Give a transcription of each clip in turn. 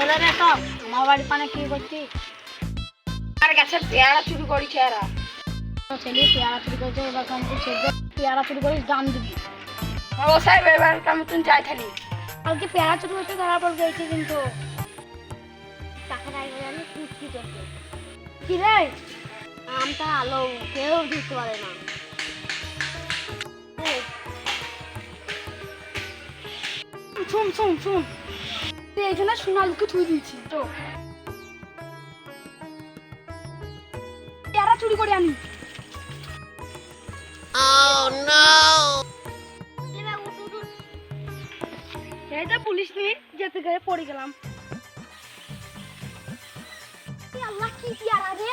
হলে রে সব আমার বাড়ি পানে কি করছি আর গাছে পেয়ারা চুরি করেছে এরা। ছেলে পেয়ারা চুরি করেছে, এবার কামড় ছেড়ে পেয়ারা চুরি করিস, দাম দিবি। ও সাহেব, এবার মতন যাই থালি কালকে পেয়ারা চুরি করতে ধরা পড় গেছে কিন্তু। কি রে? আমটা আলো, কেউ দিতে পারে না। শুন শুন শুন তুই এখানে সোনালুকে থুই দিয়েছি তো। পেয়ারা চুরি করে আনি এটা পুলিশ নিয়ে যেতে গেলে পড়ে গেলাম। আল্লাহ কি পেয়ারা রে?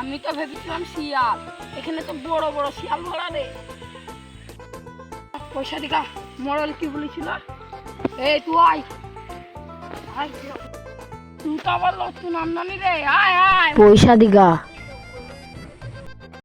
আমি তো ভেবেছিলাম শিয়াল। এখানে তো বড় বড় শিয়াল ধরা রে পয়সা দিকা মরল কি বলেছিল? এই তুই আয়। তুই তো আবার লড়ছু নাম জানি রে আয় আয়। পয়সা দিগা।